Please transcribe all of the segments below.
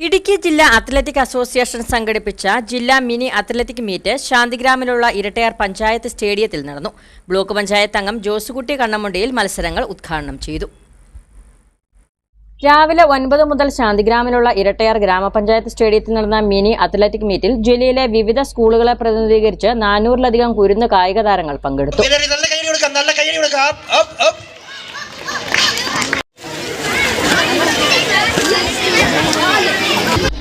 ഇടുക്കി ജില്ലാ athletic association സംഘടിപ്പിച്ച ജില്ലാ മിനി അത്ലറ്റിക് മീറ്റ് ശാന്തിഗ്രാമിലുള്ള ഇരട്ടയാർ പഞ്ചായത്ത് സ്റ്റേഡിയത്തിൽ നടന്നു. ബ്ലോക്ക് പഞ്ചായത്ത് അംഗം ജോസുകുട്ടി കണ്ണമുണ്ടിയിൽ മത്സരങ്ങൾ ഉദ്ഘാടനം ചെയ്തു. രാവിലെ ഒൻപത് മുതൽ ശാന്തിഗ്രാമിലുള്ള ഇരട്ടയാർ ഗ്രാമപഞ്ചായത്ത് സ്റ്റേഡിയത്തിൽ നടന്ന മിനി അത്ലറ്റിക് മീറ്റിൽ ജില്ലയിലെ വിവിധ സ്കൂളുകളെ പ്രതിനിധീകരിച്ച് നാനൂറിലധികം കുരുന്ന് കായിക താരങ്ങൾ പങ്കെടുത്തു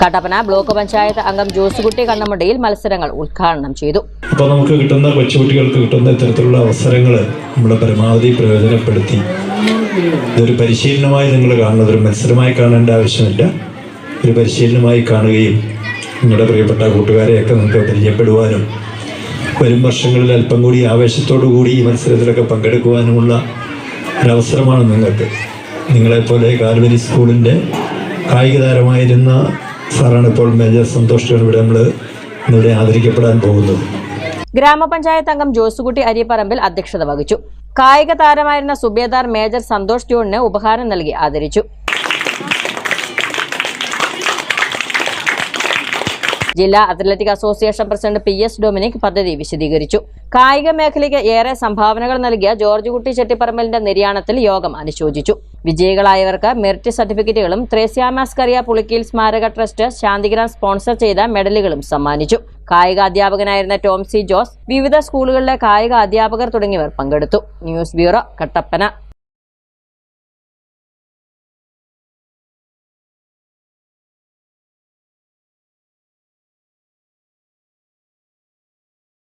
കട്ടപ്പന ബ്ലോക്ക് പഞ്ചായത്ത് അംഗം ജോസുകുട്ടി കണ്ണമുണ്ടയിൽ മത്സരങ്ങൾ ഉദ്ഘാടനം ചെയ്തു. അപ്പോൾ നമുക്ക് കിട്ടുന്ന കൊച്ചുകുട്ടികൾക്ക് കിട്ടുന്ന ഇത്തരത്തിലുള്ള അവസരങ്ങൾ നമ്മൾ പരമാവധി പ്രയോജനപ്പെടുത്തി. ഇതൊരു പരിശീലനമായി നിങ്ങൾ കാണുന്നത് ഒരു മത്സരമായി കാണേണ്ട ആവശ്യമില്ല. ഒരു പരിശീലനമായി കാണുകയും നിങ്ങളുടെ പ്രിയപ്പെട്ട കൂട്ടുകാരെയൊക്കെ നിങ്ങൾക്ക് പരിചയപ്പെടുവാനും വരും വർഷങ്ങളിൽ അല്പം കൂടി ആവേശത്തോടു കൂടി ഈ മത്സരത്തിലൊക്കെ പങ്കെടുക്കുവാനുമുള്ള ഒരവസരമാണ് നിങ്ങൾക്ക്. നിങ്ങളെപ്പോലെ കാൽവരി സ്കൂളിന്റെ കായിക താരമായിരുന്ന സാറാണ് ഇപ്പോൾ മേജർ സന്തോഷ് ഇവിടെ നമ്മൾ ഇന്നിവിടെ ആദരിക്കപ്പെടാൻ പോകുന്നത്. ഗ്രാമപഞ്ചായത്ത് അംഗം ജോസുകുട്ടി അരിയപ്പറമ്പിൽ അധ്യക്ഷത വഹിച്ചു. കായിക താരമായിരുന്ന സുബേദാർ മേജർ സന്തോഷ് ജോണിന് ഉപഹാരം നൽകി ആദരിച്ചു. ജില്ലാ athletic association president P S Dominic പദ്ധതി വിശദീകരിച്ചു. കായിക മേഖലയ്ക്ക് ഏറെ സംഭാവനകൾ നൽകിയ ജോർജ് കുട്ടി ചെട്ടിപ്പറമ്പലിന്റെ നിര്യാണത്തിൽ യോഗം അനുശോചിച്ചു. വിജയികളായവർക്ക് മെറിറ്റ് സർട്ടിഫിക്കറ്റുകളും ത്രേസ്യാമാസ്കറിയ പുളിക്കീൽ സ്മാരക ട്രസ്റ്റ് ശാന്തിഗ്രാം സ്പോൺസർ ചെയ്ത മെഡലുകളും സമ്മാനിച്ചു. കായിക അധ്യാപകനായിരുന്ന ടോം സി ജോസ് വിവിധ സ്കൂളുകളിലെ കായിക അധ്യാപകർ തുടങ്ങിയവർ പങ്കെടുത്തു. News bureau Kattappana.